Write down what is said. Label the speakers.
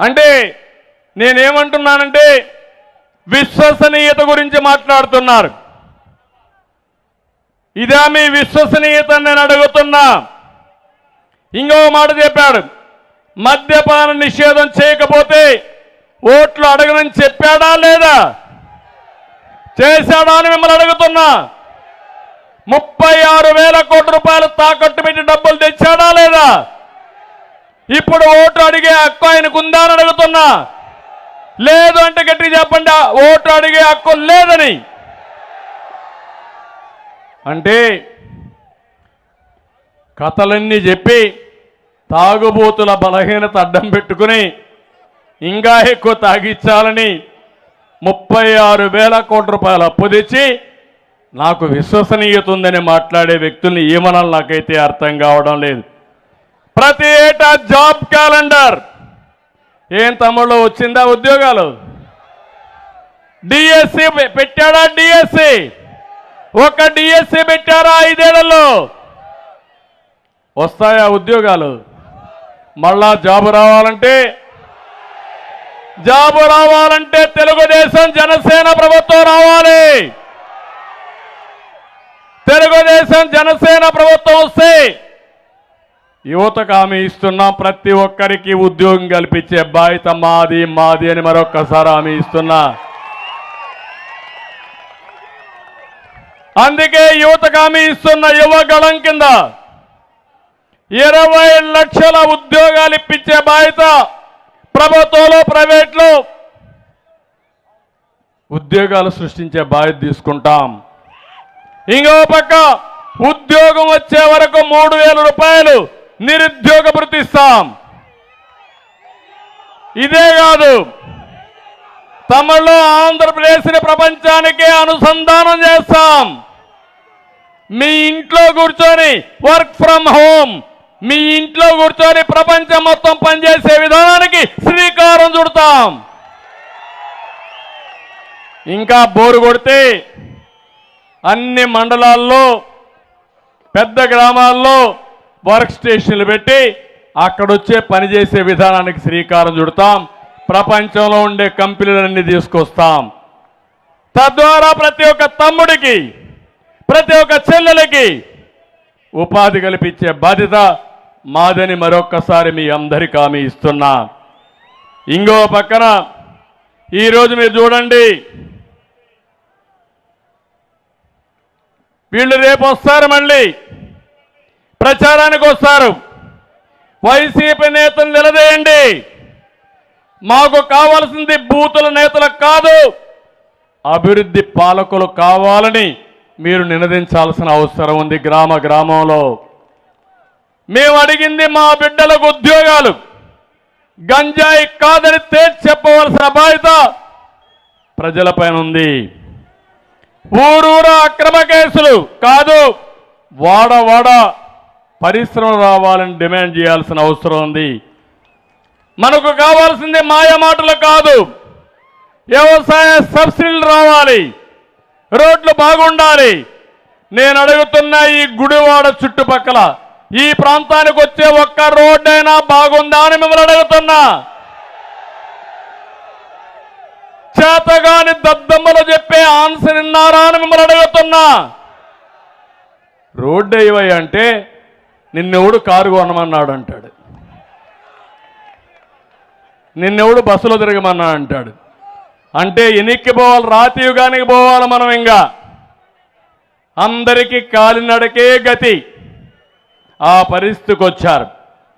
Speaker 1: అంటే నేనేమంటున్నానంటే విశ్వసనీయత గురించి మాట్లాడుతున్నారు. ఇదా మీ విశ్వసనీయత నేను అడుగుతున్నా. ఇంకో మాట చెప్పాడు. మద్యపాన నిషేధం చేయకపోతే ఓట్లు అడగనని చెప్పాడా లేదా? చేశాడా అని మిమ్మల్ని అడుగుతున్నా. ముప్పై ఆరు వేల కోట్ల రూపాయలు తాకట్టు పెట్టి డబ్బులు తెచ్చాడా లేదా? ఇప్పుడు ఓటు అడిగే హక్కు ఆయనకు ఉందా అని అడుగుతున్నా. లేదు అంటే గట్టి చెప్పండి ఓటు అడిగే హక్కు లేదని. అంటే కథలన్నీ చెప్పి తాగుబోతుల బలహీనత అడ్డం పెట్టుకుని ఇంకా ఎక్కువ తాగిచ్చాలని ముప్పై ఆరు వేల కోట్ల రూపాయలు అప్పు తెచ్చి నాకు విశ్వసనీయత ఉందని మాట్లాడే వ్యక్తుల్ని ఏమనాలి నాకైతే అర్థం కావడం లేదు. ప్రతి ఏటా జాబ్ క్యాలెండర్. ఏం తమ్ముళ్ళు వచ్చిందా ఉద్యోగాలు? డిఎస్సి పెట్టాడా డిఎస్సి ఒక డిఎస్సి పెట్టారా ఐదేళ్ళలో? వస్తాయా ఉద్యోగాలు? మళ్ళా జాబు రావాలంటే? జాబు రావాలంటే తెలుగుదేశం జనసేన ప్రభుత్వం రావాలి. తెలుగుదేశం జనసేన ప్రభుత్వం వస్తే యువతకు హామీ ఇస్తున్నాం. ప్రతి ఒక్కరికి ఉద్యోగం కల్పించే బాధ్యత మాది మాది అని మరొక్కసారి హామీ ఇస్తున్నా. అందుకే యువతకు హామీ ఇస్తున్న యువగళం కింద ఇరవై లక్షల ఉద్యోగాలు ఇప్పించే బాధ్యత ప్రభుత్వంలో ప్రైవేట్లో ఉద్యోగాలు సృష్టించే బాధ్యత తీసుకుంటాం. ఇంకో పక్క ఉద్యోగం వచ్చే వరకు మూడు వేల రూపాయలు నిరుద్యోగ వృత్తిస్తాం ఇదే కాదు తమలో ఆంధ్రప్రదేశ్ని ప్రపంచానికి అనుసంధానం చేస్తాం. మీ ఇంట్లో కూర్చొని వర్క్ ఫ్రమ్ హోమ్ మీ ఇంట్లో కూర్చొని ప్రపంచం మొత్తం పనిచేసే విధానానికి శ్రీకారం చుడతాం. ఇంకా బోరు కొడితే అన్ని మండలాల్లో పెద్ద గ్రామాల్లో వర్క్ స్టేషన్లు పెట్టి అక్కడొచ్చే పనిచేసే విధానానికి శ్రీకారం చుడతాం. ప్రపంచంలో ఉండే కంపెనీలన్నీ తీసుకొస్తాం. తద్వారా ప్రతి ఒక్క తమ్ముడికి ప్రతి ఒక్క చెల్లెలకి ఉపాధి కల్పించే బాధ్యత మాదని మరొక్కసారి మీ అందరికీ హామీ ఇస్తున్నా. ఇంకో పక్కన ఈరోజు మీరు చూడండి వీళ్ళు రేపు వస్తారు మళ్ళీ. ప్రచారానికి వస్తారు. వైసీపీ నేతలు నిలదేయండి. మాకు కావాల్సింది బూతుల నేతలకు కాదు అభివృద్ధి పాలకులు కావాలని మీరు నినదించాల్సిన అవసరం ఉంది గ్రామ గ్రామంలో. మేము అడిగింది మా బిడ్డలకు ఉద్యోగాలు. గంజాయి కాదని తేల్చి చెప్పవలసిన బాధ్యత ప్రజలపైన ఉంది. ఊరూరా అక్రమ కేసులు కాదు వాడ వాడ పరిశ్రమ రావాలని డిమాండ్ చేయాల్సిన అవసరం ఉంది. మనకు కావాల్సింది మాయమాటలు కాదు. వ్యవసాయ సబ్సిడీలు రావాలి. రోడ్లు బాగుండాలి. నేను అడుగుతున్న ఈ గుడివాడ చుట్టుపక్కల ఈ ప్రాంతానికి వచ్చే ఒక్క రోడ్డైనా బాగుందా అని మిమ్మల్ని అడుగుతున్నా. చేతగాని దద్దమ్మలు చెప్పే ఆన్సర్ ఇన్నారా అని మిమ్మల్ని అడుగుతున్నా. రోడ్డు అయ్యవయ్య అంటే నిన్నెవడు కారు కొనమన్నాడు అంటాడు. నిన్నెవడు బస్సులో తిరగమన్నాడు అంటాడు. అంటే ఎనిక్కి పోవాలి రాతి యుగానికి పోవాలి మనం ఇంకా. అందరికీ కాలినడకే గతి. ఆ పరిస్థితికి వచ్చారు